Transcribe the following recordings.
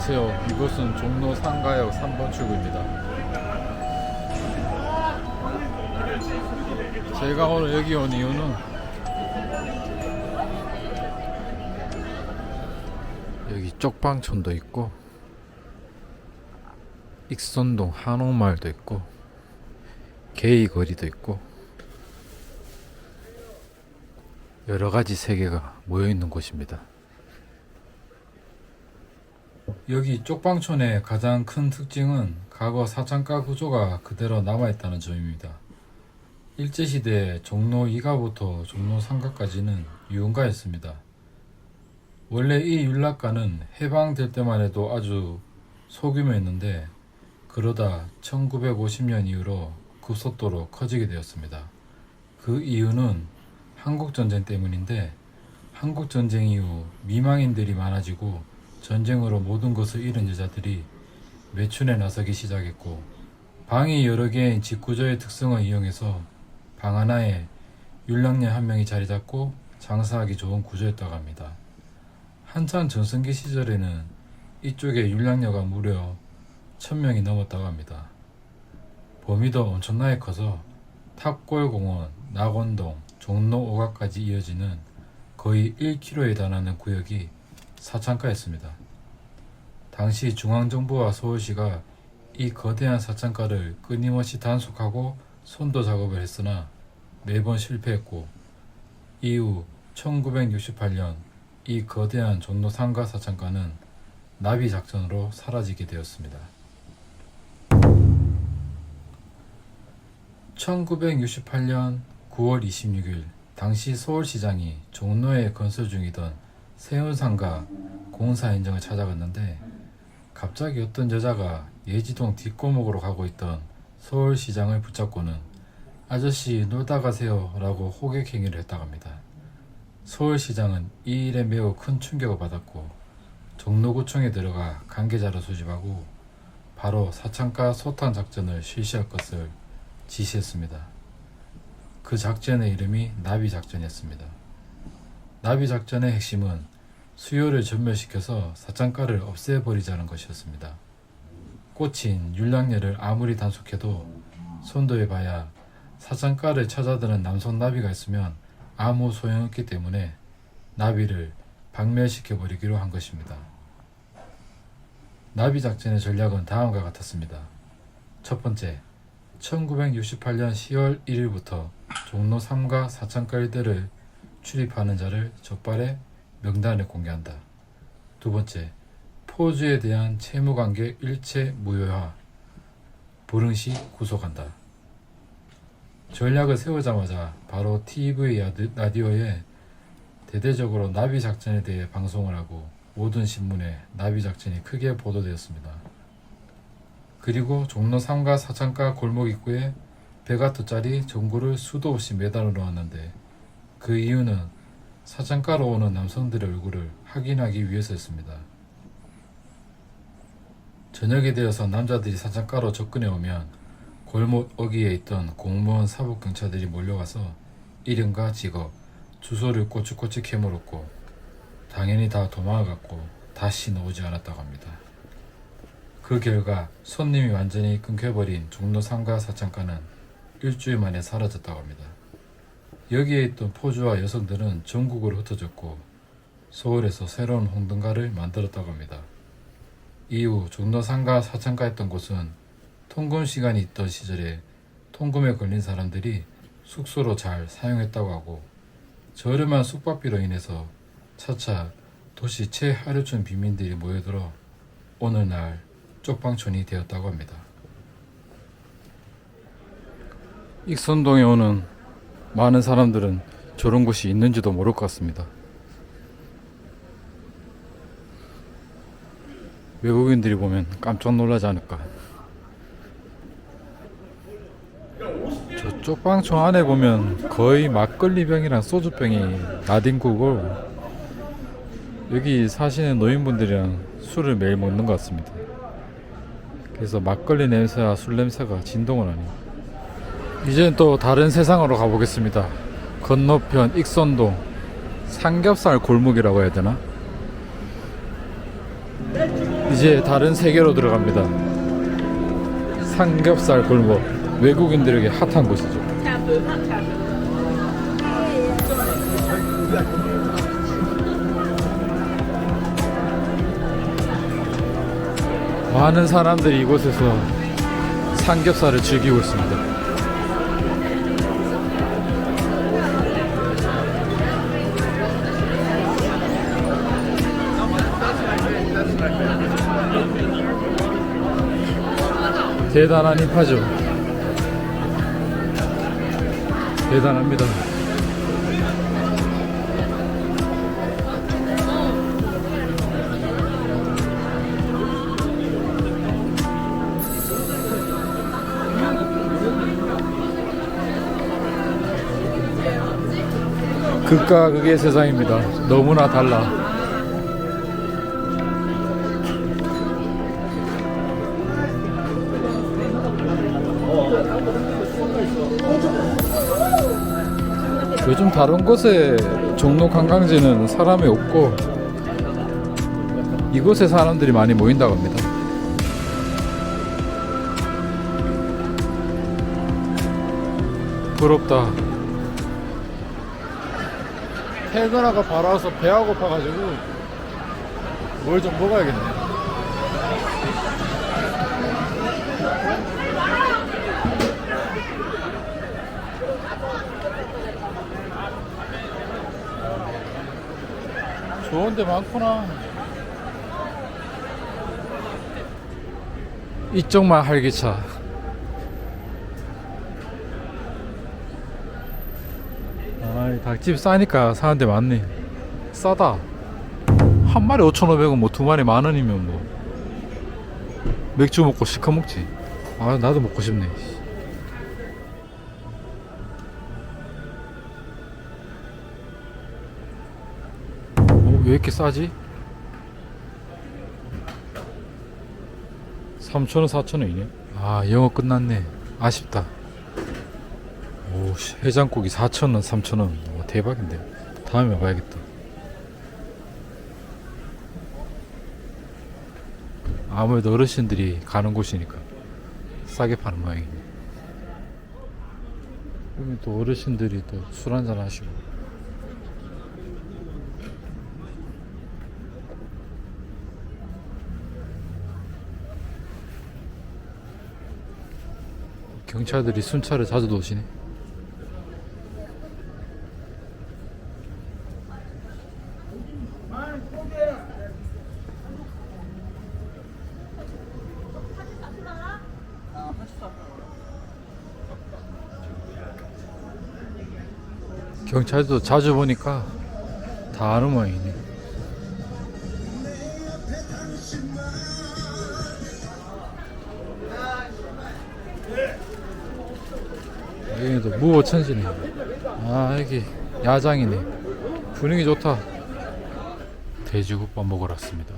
안녕하세요. 이곳은 종로 상가역 3번 출구입니다. 제가 오늘 여기 온 이유는 여기 쪽방촌도 있고 익선동 한옥마을도 있고 게이거리도 있고 여러 가지 세계가 모여 있는 곳입니다. 여기 쪽방촌의 가장 큰 특징은 과거 사창가 구조가 그대로 남아있다는 점입니다. 일제시대 종로 2가부터 종로 3가까지는 유흥가였습니다. 원래 이 율락가는 해방될 때만 해도 아주 소규모였는데 그러다 1950년 이후로 급속도로 커지게 되었습니다. 그 이유는 한국전쟁 때문인데 한국전쟁 이후 미망인들이 많아지고 전쟁으로 모든 것을 잃은 여자들이 매춘에 나서기 시작했고 방이 여러 개인 직구조의 특성을 이용해서 방 하나에 율락녀 한 명이 자리 잡고 장사하기 좋은 구조였다고 합니다. 한참 전성기 시절에는 이쪽에 율락녀가 무려 천명이 넘었다고 합니다. 범위도 엄청나게 커서 탑골공원, 낙원동, 종로 5가까지 이어지는 거의 1km에 달하는 구역이 사창가였습니다. 당시 중앙정부와 서울시가 이 거대한 사창가를 끊임없이 단속하고 손도 작업을 했으나 매번 실패했고 이후 1968년 이 거대한 종로 상가 사창가는 나비 작전으로 사라지게 되었습니다. 1968년 9월 26일 당시 서울시장이 종로에 건설 중이던 세운상가 공사 현장을 찾아갔는데 갑자기 어떤 여자가 예지동 뒷골목으로 가고 있던 서울시장을 붙잡고는 아저씨 놀다 가세요 라고 호객 행위를 했다고 합니다. 서울시장은 이 일에 매우 큰 충격을 받았고 종로구청에 들어가 관계자를 소집하고 바로 사창가 소탕 작전을 실시할 것을 지시했습니다. 그 작전의 이름이 나비 작전이었습니다. 나비 작전의 핵심은 수요를 전멸시켜서 사창가를 없애버리자는 것이었습니다. 꽂힌 율락녀를 아무리 단속해도 손도해봐야 사창가를 찾아드는 남성 나비가 있으면 아무 소용없기 때문에 나비를 박멸시켜버리기로 한 것입니다. 나비 작전의 전략은 다음과 같았습니다. 첫 번째, 1968년 10월 1일부터 종로 3가 사창가 일대를 출입하는 자를 적발해 명단을 공개한다. 두 번째, 포주에 대한 채무관계 일체 무효화, 불응시 구속한다. 전략을 세우자마자 바로 TV 라디오에 대대적으로 나비 작전에 대해 방송을 하고 모든 신문에 나비 작전이 크게 보도되었습니다. 그리고 종로 3가 사창가 골목 입구에 베가토짜리 전구를 수도 없이 매달아 놓았는데 그 이유는 사창가로 오는 남성들의 얼굴을 확인하기 위해서였습니다. 저녁이 되어서 남자들이 사창가로 접근해 오면 골목 어귀에 있던 공무원 사법경찰들이 몰려가서 이름과 직업, 주소를 꼬치꼬치 캐물었고 당연히 다 도망갔고 다시는 오지 않았다고 합니다. 그 결과 손님이 완전히 끊겨버린 종로 상가 사창가는 일주일 만에 사라졌다고 합니다. 여기에 있던 포주와 여성들은 전국으로 흩어졌고 서울에서 새로운 홍등가를 만들었다고 합니다. 이후 종로 상가 사창가였던 곳은 통금 시간이 있던 시절에 통금에 걸린 사람들이 숙소로 잘 사용했다고 하고 저렴한 숙박비로 인해서 차차 도시 최하류층 빈민들이 모여들어 오늘날 쪽방촌이 되었다고 합니다. 익선동에 오는 많은 사람들은 저런 곳이 있는지도 모를 것 같습니다. 외국인들이 보면 깜짝 놀라지 않을까. 저 쪽방촌 안에 보면 거의 막걸리병이랑 소주병이 나뒹구고 여기 사시는 노인분들이랑 술을 매일 먹는 것 같습니다. 그래서 막걸리 냄새와 술 냄새가 진동을 하네요. 이제는 또 다른 세상으로 가보겠습니다. 건너편 익선동 삼겹살 골목이라고 해야 되나? 이제 다른 세계로 들어갑니다. 삼겹살 골목 외국인들에게 핫한 곳이죠. 많은 사람들이 이곳에서 삼겹살을 즐기고 있습니다. 대단한 인파죠. 대단합니다. 극과 극의 세상입니다. 너무나 달라. 요즘 다른 곳에 종로 관광지는 사람이 없고 이곳에 사람들이 많이 모인다고 합니다. 부럽다. 퇴근하고 바로 와서 배가 고파가지고 뭘 좀 먹어야겠네. 좋은 데 많구나. 이쪽만 활기차. 아, 닭집 싸니까 사는 데 많네. 싸다. 한 마리 5,500원, 뭐 두 마리 만 원이면 뭐. 맥주 먹고 시커 먹지. 아, 나도 먹고 싶네. 왜 이렇게 싸지? 3,000원, 4,000원이네. 아, 영어 끝났네. 아쉽다. 오, 씨, 해장국이 4,000원, 3,000원. 와, 대박인데. 다음에 와야겠다. 아무래도 어르신들이 가는 곳이니까 싸게 파는 모양이네. 또 어르신들이 또 술 한잔 하시고. 경찰들이 순찰을 자주 도시네. 경찰도 자주 보니까 다 아는 모양이네. 여기도 무어천지네. 아 여기 야장이네. 분위기 좋다. 돼지국밥 먹으러 왔습니다.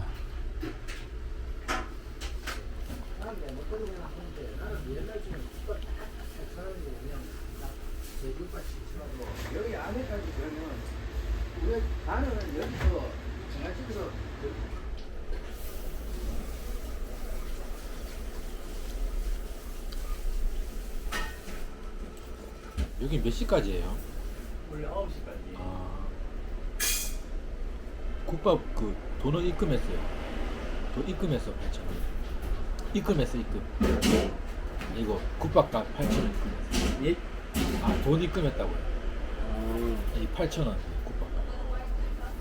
여기 몇 시까지예요? 원래 9시까지. 아, 국밥 그 돈은 입금했어요. 돈 입금했어 8천 원. 입금했어 입금. 이거 국밥값 8천 원 입금했어. 예? 아 돈 입금했다고요. 이 8천 원 국밥값.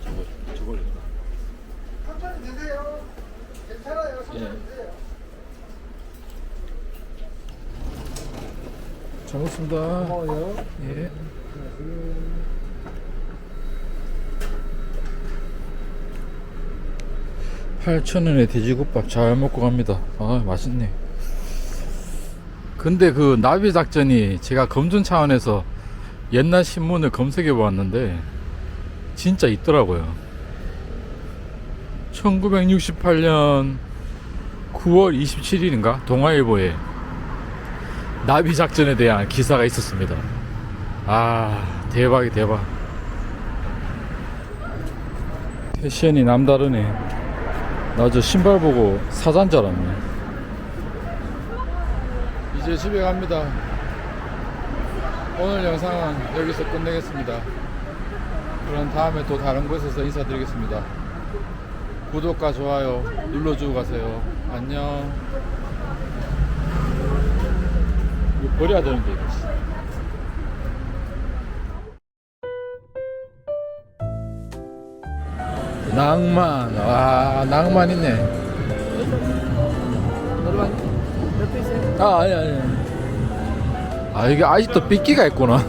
저거 저걸 이거. 천천히 드세요. 괜찮아요. 천천히 예. 드세요. 잘 먹습니다. 고마워요. 예. 팔천 원에 돼지국밥 잘 먹고 갑니다. 아, 맛있네. 근데 그 나비 작전이 제가 검증 차원에서 옛날 신문을 검색해 보았는데 진짜 있더라고요. 1968년 9월 27일인가 동아일보에 나비 작전에 대한 기사가 있었습니다. 아 대박이 대박. 패션이 남다르네. 나 저 신발 보고 사자인 줄 알았네. 이제 집에 갑니다. 오늘 영상은 여기서 끝내겠습니다. 그럼 다음에 또 다른 곳에서 인사드리겠습니다. 구독과 좋아요 눌러주고 가세요. 안녕. 이거 버려야 되는데 이거. 낭만. 와 낭만 있네. 아 아니 아니. 아 이게 아직도 삐끼가 있구나